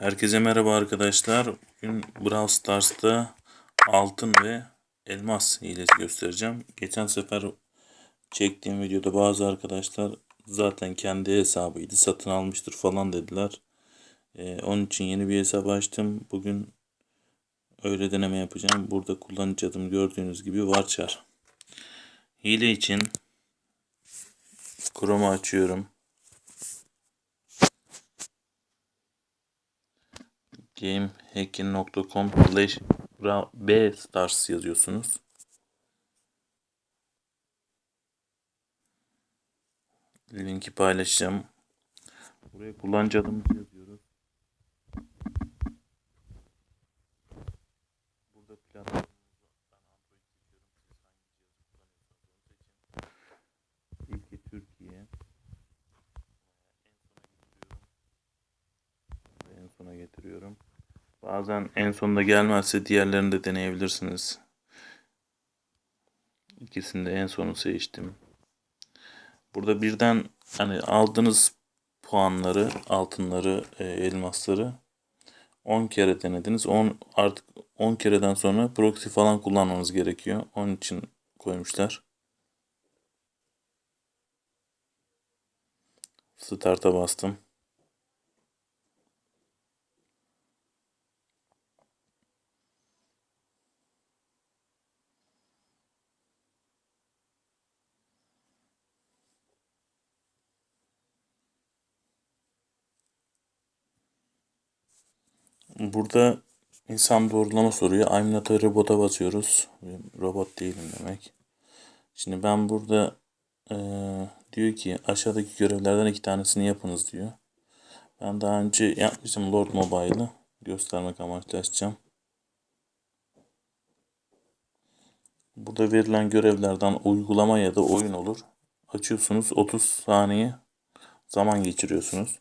Herkese merhaba arkadaşlar. Bugün Brawl Stars'ta altın ve elmas hilesi göstereceğim. Geçen sefer çektiğim videoda bazı arkadaşlar zaten kendi hesabıydı satın almıştır falan dediler. Ee, onun için yeni bir hesap açtım. Bugün öyle deneme yapacağım. Burada kullanıcı adım gördüğünüz gibi Varchar. Hile için Chrome'u açıyorum. gamehacking.com slash b stars yazıyorsunuz. Linki paylaşacağım. Buraya kullanıcı adımızı yazıyoruz. Burada. İlki Türkiye. En sona getiriyorum. Bazen en sonunda gelmezse diğerlerini de deneyebilirsiniz. İkisini de en sonu seçtim. Burada birden hani aldığınız puanları, altınları, e, elmasları 10 kere denediniz. 10 artık 10 kereden sonra proxy falan kullanmanız gerekiyor. Onun için koymuşlar. Start'a bastım. Burada insan doğrulama soruyor. I'm not a robot'a basıyoruz. Robot değilim demek. Şimdi ben burada eee, diyor ki aşağıdaki görevlerden iki tanesini yapınız diyor. Ben daha önce yapmıştım Lord Mobile'ı. Göstermek amaçlı açacağım. Burada verilen görevlerden uygulama ya da oyun olur. Açıyorsunuz 30 saniye zaman geçiriyorsunuz.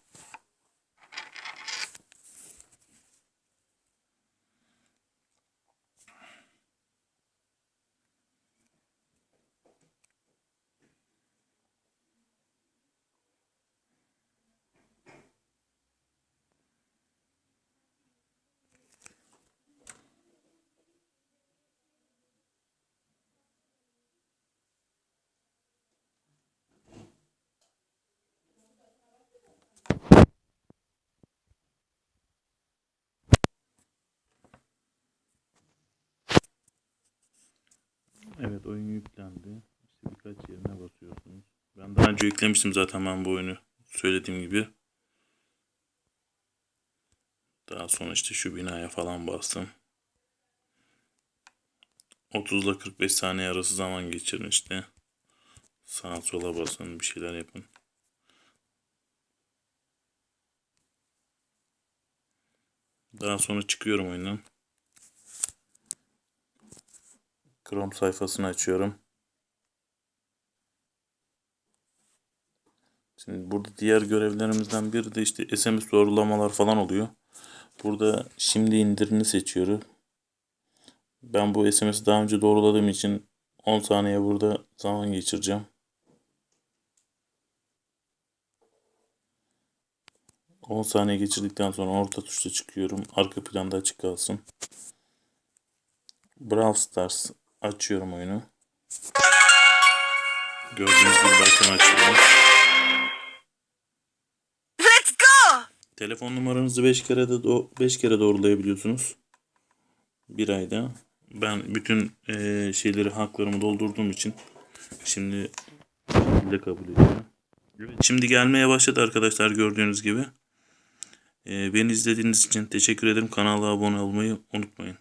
Evet oyun yüklendi. İşte birkaç yerine basıyorsunuz. Ben daha önce yüklemiştim zaten ben bu oyunu. Söylediğim gibi. Daha sonra işte şu binaya falan bastım. 30 ile 45 saniye arası zaman geçirin işte. Sağa sola basın bir şeyler yapın. Daha sonra çıkıyorum oyundan. Chrome sayfasını açıyorum. Şimdi burada diğer görevlerimizden biri de işte SMS doğrulamalar falan oluyor. Burada şimdi indirini seçiyorum. Ben bu SMS'i daha önce doğruladığım için 10 saniye burada zaman geçireceğim. On saniye geçirdikten sonra orta tuşta çıkıyorum. Arka planda açık kalsın. Brawl Stars açıyorum oyunu. Gördüğünüz gibi bakın açıyorum. Let's go! Telefon numaranızı 5 kere de 5 kere doğrulayabiliyorsunuz. Bir ayda. Ben bütün eee, şeyleri haklarımı doldurduğum için şimdi de kabul ediyorum. Evet, şimdi gelmeye başladı arkadaşlar gördüğünüz gibi. Eee, beni izlediğiniz için teşekkür ederim. Kanala abone olmayı unutmayın.